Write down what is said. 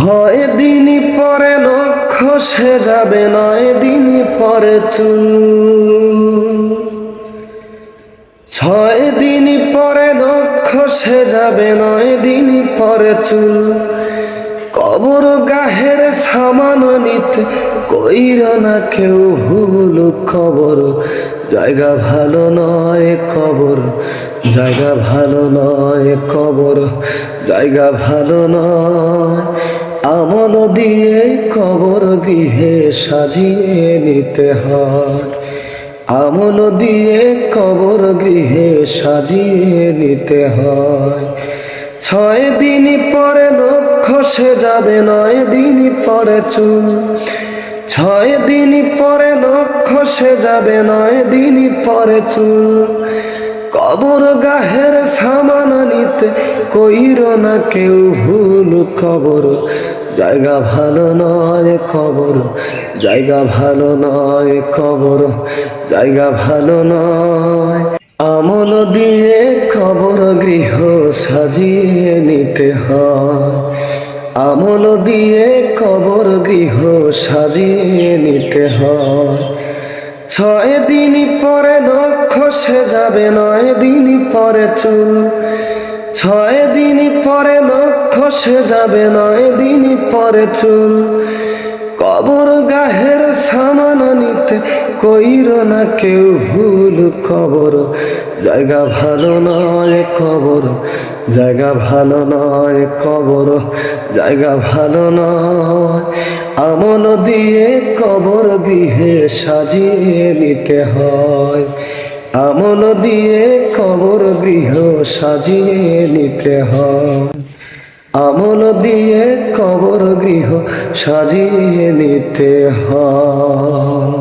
ছয় দিন পরে লক্ষ্য সে যাবে নয় দিন পরে চুল। ছয় দিন পরে লক্ষ্য সে যাবে নয় দিন পরে চুল। কবর গাহের সামান নিতে কইর না কেউ ভুল খবর। জায়গা ভালো নয় কবর, জায়গা ভালো নয় কবর, জায়গা ভালো নয় আমল দিয়ে কবর গৃহে সাজিয়ে নিতে হয়। আমল দিয়ে কবর গৃহে সাজিয়ে নিতে হয়। ছয় দিন পরে লক্ষ্য সে যাবে, নয় দিন পরে চুল। ছয় দিন পরে লক্ষ্য সে যাবে, নয় দিন পরে চুল। কবর গাহের সামান নিতে কইর না কেউ ভুল খবর। জায়গা ভালো নয় খবর, জায়গা ভালো নয় খবর, জায়গা ভালো নয়। আমল দিয়ে খবর গৃহ সাজিয়ে নিতে হয়। আমল দিয়ে কবর গৃহ সাজিয়ে নিতে হয়। ছয় দিন পরে লক্ষ্য সে যাবে, নয় দিন পরে চুল। ছয় দিন পরে লক্ষ্য সে যাবে, নয় দিন পরে চুল। কবর গাহের সামান নিতে কইর না কেউ ভুল খবর। জায়গা ভালো নয় কবর, জায়গা ভালো নয় কবর, জায়গা ভালো নয়। আমল দিয়ে কবর গৃহে সাজিয়ে নিতে হয়। আমল দিয়ে কবর গৃহ সাজিয়ে নিতে হয়। আমল দিয়ে কবর গৃহ সাজিয়ে নিতে হয়।